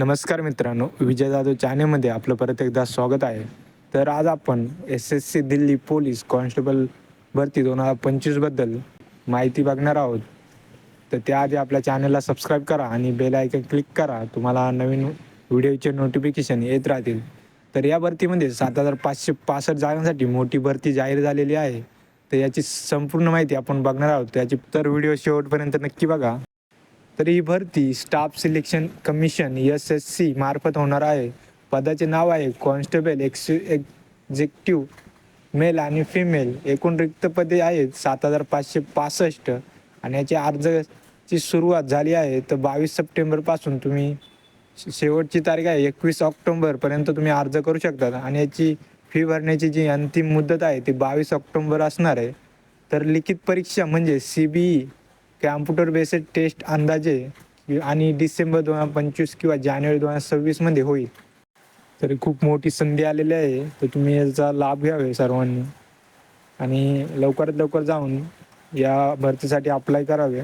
नमस्कार मित्रांनो विजय जाधव चॅनेलमध्ये आपलं परत एकदा स्वागत आहे. तर आज आपण S S C Delhi police constable भरती दोन हजार पंचवीसबद्दल माहिती बघणार आहोत. तर त्याआधी आपल्या चॅनलला सबस्क्राईब करा आणि बेल आयकन क्लिक करा. तुम्हाला नवीन व्हिडिओचे नोटिफिकेशन येत राहतील. तर या भरतीमध्ये सात हजार पाचशे पासष्ट जागांसाठी मोठी भरती जाहीर झालेली आहे. तर याची संपूर्ण माहिती आपण बघणार आहोत. त्याची तर व्हिडिओ शेवटपर्यंत नक्की बघा. तर ही भरती staff selection commission S S C मार्फत होणार आहे. पदाचे नाव आहे कॉन्स्टेबल एक्स एक्झिक्युटिव्ह मेल आणि फिमेल. एकूण रिक्त पदे आहेत सात हजार पाचशे पासष्ट आणि याची अर्जची सुरुवात झाली आहे तर बावीस सप्टेंबरपासून तुम्ही शेवटची तारीख आहे एकवीस ऑक्टोंबरपर्यंत तुम्ही अर्ज करू शकता आणि याची फी भरण्याची जी अंतिम मुदत आहे ती बावीस ऑक्टोंबर असणार आहे. तर लिखित परीक्षा म्हणजे C B E computer based test अंदाजे आणि डिसेंबर दोन हजार पंचवीस किंवा जानेवारी दोन हजार सव्वीसमध्ये होईल. तरी खूप मोठी संधी आलेली आहे. तर तुम्ही याचा लाभ घ्यावे सर्वांनी. आणि लवकरात लवकर जाऊन या भरतीसाठी अप्लाय करावे.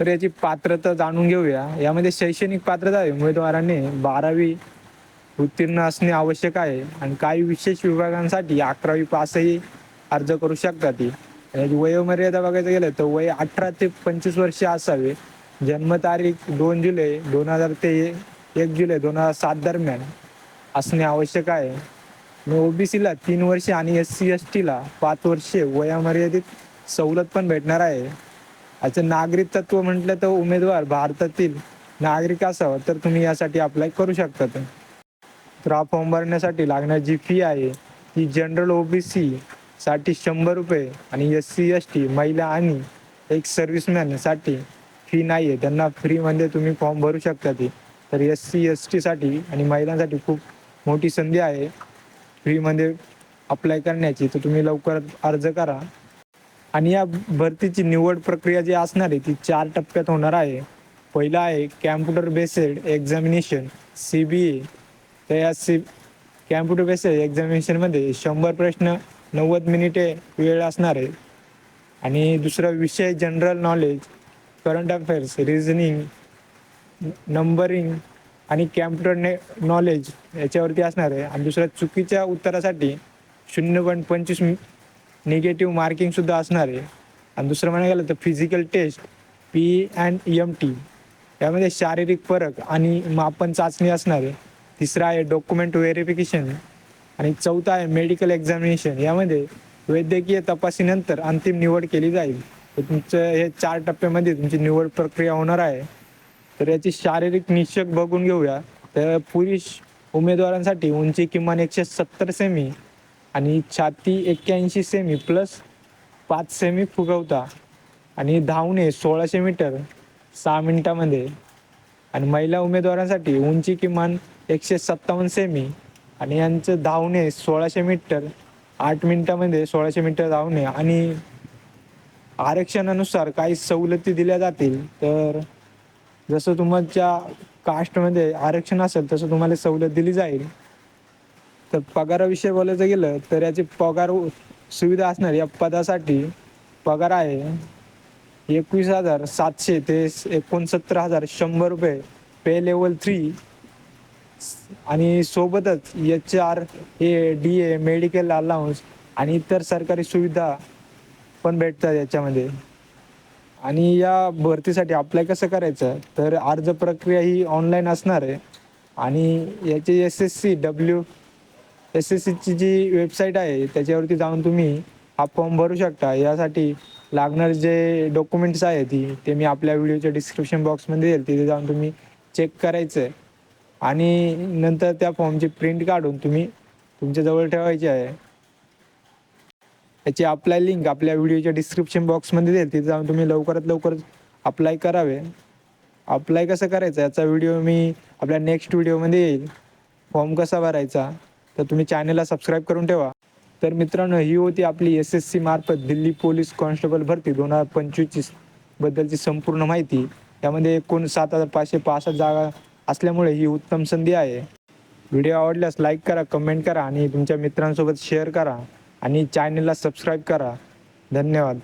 तर याची पात्रता जाणून घेऊया. यामध्ये शैक्षणिक पात्रता आहे. उमेदवाराने बारावी उत्तीर्ण असणे आवश्यक आहे. आणि काही विशेष विभागांसाठी अकरावी पासही अर्ज करू शकतात. ती वयोमर्यादा बघायचं गेलं तर वय अठरा ते पंचवीस वर्ष असावे. जन्मतारीख दोन जुलै दोन हजार ते एक जुलै दोन हजार सात दरम्यान असणे आवश्यक आहे. ओबीसीला तीन वर्षे आणि एस सी एस टीला पाच वर्षे वयामर्यादित सवलत पण भेटणार आहे. याचं नागरिक तत्व म्हटलं तर उमेदवार भारतातील नागरिक असावं तर तुम्ही यासाठी अप्लाय करू शकता तर हा फॉर्म भरण्यासाठी लागणारी जी फी आहे ती जनरल ओबीसी साठी शंभर रुपये आणि एस सी एस टी महिला आणि एक सर्व्हिसमॅनसाठी फी नाही आहे त्यांना फ्रीमध्ये तुम्ही फॉर्म भरू शकता ती. तर एस सी एस टीसाठी आणि महिलांसाठी खूप मोठी संधी आहे. फ्रीमध्ये अप्लाय करण्याची. तर तुम्ही लवकरात अर्ज करा. आणि या भरतीची निवड प्रक्रिया जी असणार आहे ती चार टप्प्यात होणार आहे. पहिला आहे computer based examination C B A तर या सी कॅम्प्युटर बेस्ड एक्झामिनेशनमध्ये शंभर प्रश्न नव्वद मिनिटे वेळ असणार आहे. आणि दुसरा विषय general knowledge current affairs reasoning numbering आणि कॅम्प्युटर ने नॉलेज याच्यावरती असणार आहे. आणि दुसऱ्या चुकीच्या उत्तरासाठी शून्य पॉईंट पंचवीस निगेटिव्ह मार्किंगसुद्धा असणार आहे. आणि दुसरं म्हणायला गेलं तर physical test P and M T यामध्ये शारीरिक फरक आणि मापन चाचणी असणार आहे. तिसरा आहे डॉक्युमेंट व्हेरिफिकेशन आणि चौथा आहे मेडिकल एक्झामिनेशन यामध्ये वैद्यकीय तपासणीनंतर अंतिम निवड केली जाईल. तुमचं हे चार टप्प्यामध्ये तुमची निवड प्रक्रिया होणार आहे. तर याची शारीरिक निश्चक बघून घेऊया. तर पुरुष उमेदवारांसाठी उंची किमान एकशे सत्तर सेमी आणि छाती एक्क्याऐंशी सेमी प्लस पाच सेमी फुगवता. आणि धावणे सोळाशे मीटर सहा मिनिटामध्ये. आणि महिला उमेदवारांसाठी उंची किमान एकशे सत्तावन्न सेमी आणि यांचं धावणे सोळाशे मीटर आठ मिनिटामध्ये सोळाशे मीटर धावणे आणि आरक्षणानुसार काही सवलती दिल्या जातील. तर जसं तुमच्या कास्टमध्ये आरक्षण असेल तसं तुम्हाला सवलत दिली जाईल. तर पगाराविषयी बोलायचं गेलं तर याची पगार सुविधा असणार या पदासाठी पगार आहे एकवीस हजार सातशे ते एकोणसत्तर हजार शंभर रुपये. पे लेवल थ्री आणि सोबतच H R A D A medical allowance आणि इतर सरकारी सुविधा पण भेटतात याच्यामध्ये. आणि या भरतीसाठी अप्लाय कसं करायचं? तर अर्ज प्रक्रिया ही ऑनलाईन असणार आहे. आणि याची S S C W S S सीची जी वेबसाईट आहे त्याच्यावरती जाऊन तुम्ही हा फॉर्म भरू शकता. यासाठी लागणारे जे डॉक्युमेंट्स आहे ती ते मी आपल्या व्हिडिओच्या डिस्क्रिप्शन बॉक्समध्ये देईल तिथे जाऊन तुम्ही चेक करायचं आहे आणि नंतर त्या फॉर्मची प्रिंट काढून तुम्ही तुमच्याजवळ ठेवायची आहे. याची अप्लाय लिंक आपल्या व्हिडिओच्या डिस्क्रिप्शन बॉक्समध्ये देईल तिथे जाऊन तुम्ही लवकरात लवकर अप्लाय करावे. अप्लाय कसं करायचं? याचा व्हिडिओ मी आपल्या नेक्स्ट व्हिडिओमध्ये येईल. फॉर्म कसा भरायचा? तर तुम्ही चॅनलला सबस्क्राईब करून ठेवा. तर मित्रांनो ही होती आपली एस एस सी मार्फत दिल्ली पोलीस कॉन्स्टेबल भरती दोन हजार पंचवीस बद्दलची संपूर्ण माहिती. यामध्ये एकूण सात हजार पाचशे पासष्ट जागा असल्यामुळे ही उत्तम संधी आहे. व्हिडिओ आवडल्यास लाईक करा कमेंट करा आणि तुमच्या मित्रांसोबत शेअर करा आणि चॅनलला सबस्क्राईब करा. धन्यवाद.